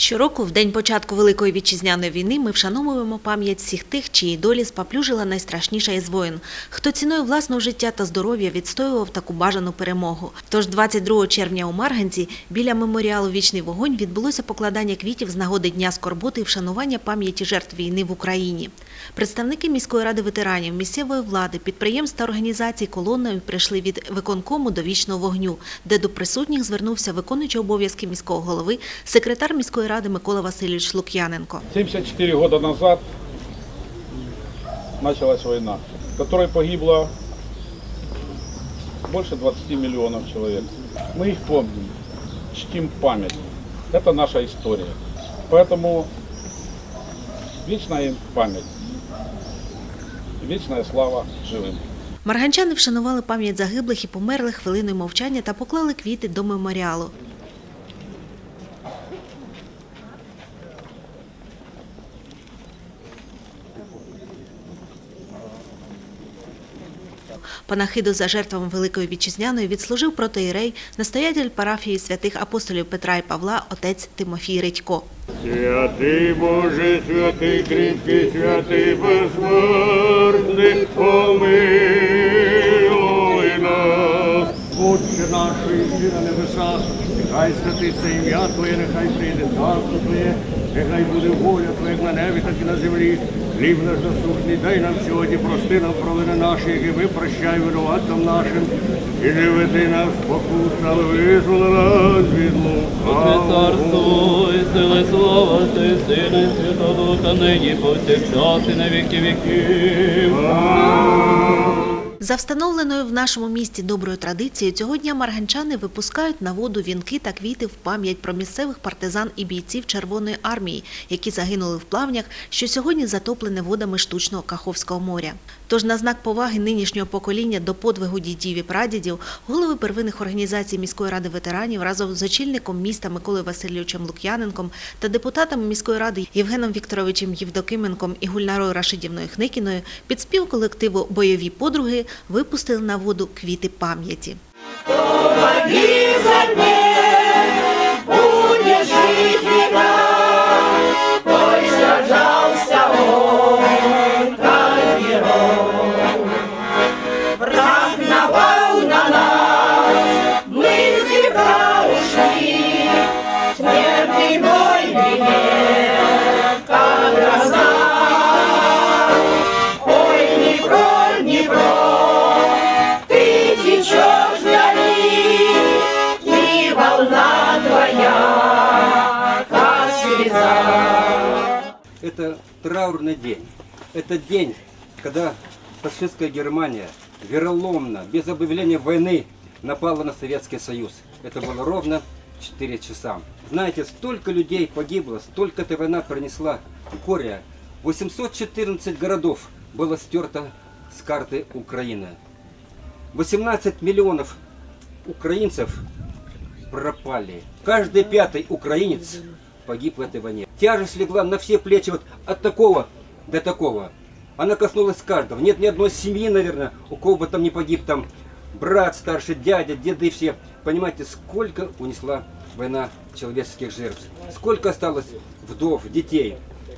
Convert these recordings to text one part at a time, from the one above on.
Щороку, в день початку Великої вітчизняної війни, ми вшановуємо пам'ять всіх тих, чиї долі спаплюжила найстрашніша із воїн, хто ціною власного життя та здоров'я відстоював таку бажану перемогу. Тож 22 червня у Марганці біля меморіалу Вічний вогонь відбулося покладання квітів з нагоди Дня скорботи і вшанування пам'яті жертв війни в Україні. Представники міської ради ветеранів, місцевої влади, підприємств та організацій колоною прийшли від виконкому до вічного вогню, де до присутніх звернувся виконуючий обов'язки міського голови, секретар міської ради Микола Васильович Лук'яненко. 74 года назад началась война, в которой погибло больше 20 миллионов человек. Мы их помним, чтим память. Это наша история. Поэтому вечная им память, вечная слава живым. Марганчани вшанували пам'ять загиблих і померлих хвилиною мовчання та поклали квіти до меморіалу. Панахиду за жертвами Великої Вітчизняної відслужив протоїрей, настоятель парафії святих апостолів Петра і Павла, отець Тимофій Редько. Святий Боже, святий кріпкий, святий безсмертний, помилуй нас. Отче наш, що на небесах, нехай святиться ім'я Твоє, нехай прийде царство Твоє, нехай буде воля Твоя на небі, так і на землі. Хліб наш насущний, дай нам сьогодні, прости нам провини наші, які ми прощай винуватцям нашим. І не веди нас в спокусу, але визволи нас від лукавого. Царство і сили слава Ти, Сина Святого Духа, нині повсякчас і на віки віків. За встановленою в нашому місті доброю традицією, цього дня марганчани випускають на воду вінки та квіти в пам'ять про місцевих партизан і бійців Червоної армії, які загинули в плавнях, що сьогодні затоплене водами штучного Каховського моря. Тож на знак поваги нинішнього покоління до подвигу дідів і прадідів, голови первинних організацій міської ради ветеранів разом з очільником міста Миколою Васильовичем Лук'яненком та депутатами міської ради Євгеном Вікторовичем Євдокименком і Гульнарою Рашидівною Хникіною під спів колективу Бойові подруги випустили на воду квіти пам'яті. Это траурный день. Это день когда фашистская Германия вероломно, без объявления войны, напала на Советский Союз. Это было ровно 4 часа. Знаете, столько людей погибло, столько эта война принесла горя. 814 городов было стерто с карты Украины. 18 миллионов украинцев пропали. Каждый пятый украинец погиб в этой войне. Тяжесть легла на все плечи вот от такого до такого. Она коснулась каждого. Нет ни одной семьи, наверное, у кого бы там не погиб там брат старший, дядя, деды все. Понимаете, сколько унесла война человеческих жертв. Сколько осталось вдов, детей.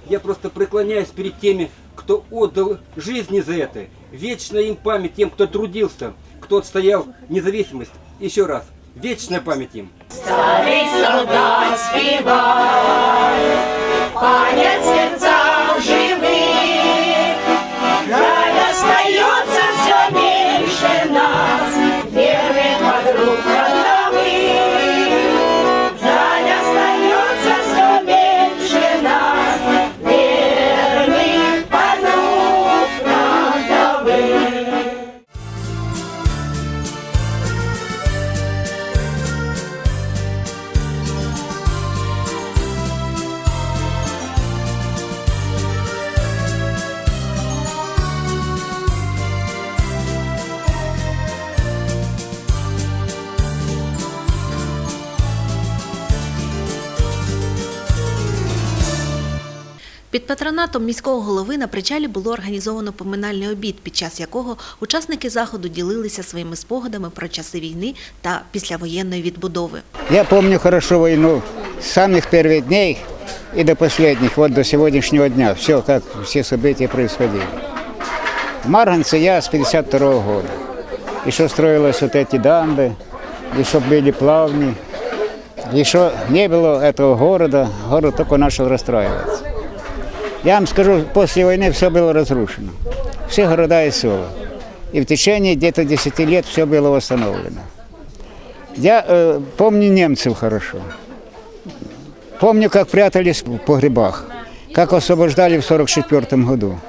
Я просто преклоняюсь перед теми, кто отдал жизни за это. Вечная им память тем, кто трудился, кто отстоял независимость. Еще раз, вечная память им. Старый солдат спевай, Під патронатом міського голови на причалі було організовано поминальний обід, під час якого учасники заходу ділилися своїми спогадами про часи війни та післявоєнної відбудови. Я помню хорошо войну с самых первых дней и до последних, вот до сегодняшнего дня. Все, как все события происходили. В Марганце я с 52 года. Еще строились вот эти дамбы, еще были плавни. Еще не было этого города, город только начал расстраиваться. Я вам скажу, после войны все было разрушено. Все города и села. И в течение где-то 10 лет все было восстановлено. Я э, помню немцев хорошо. Помню, как прятались в погребах, как освобождали в 1944 году,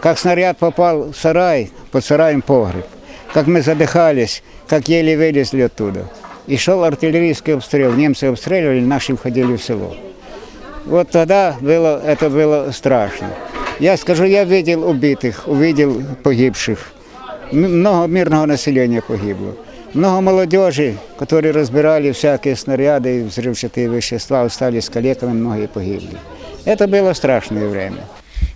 как снаряд попал в сарай, под сараем погреб, как мы задыхались, как еле вылезли оттуда. И шел артиллерийский обстрел, немцы обстреливали, наши входили в село. Вот тогда было, это было страшно. Я скажу, я видел убитых, увидел погибших. М- Много мирного населения погибло. Много молодежи, которые разбирали всякие снаряды и взрывчатые вещества, остались калеками, многие погибли. Это было страшное время.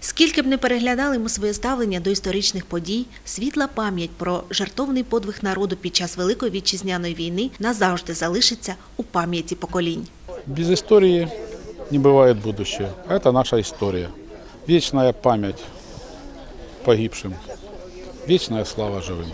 Скільки б не переглядали ми своє ставлення до історичних подій, світла пам'ять про жертовний подвиг народу під час Великої вітчизняної війни назавжди залишиться у пам'яті поколінь. Без истории не бывает будущего. Это наша история. Вечная память погибшим. Вечная слава живым.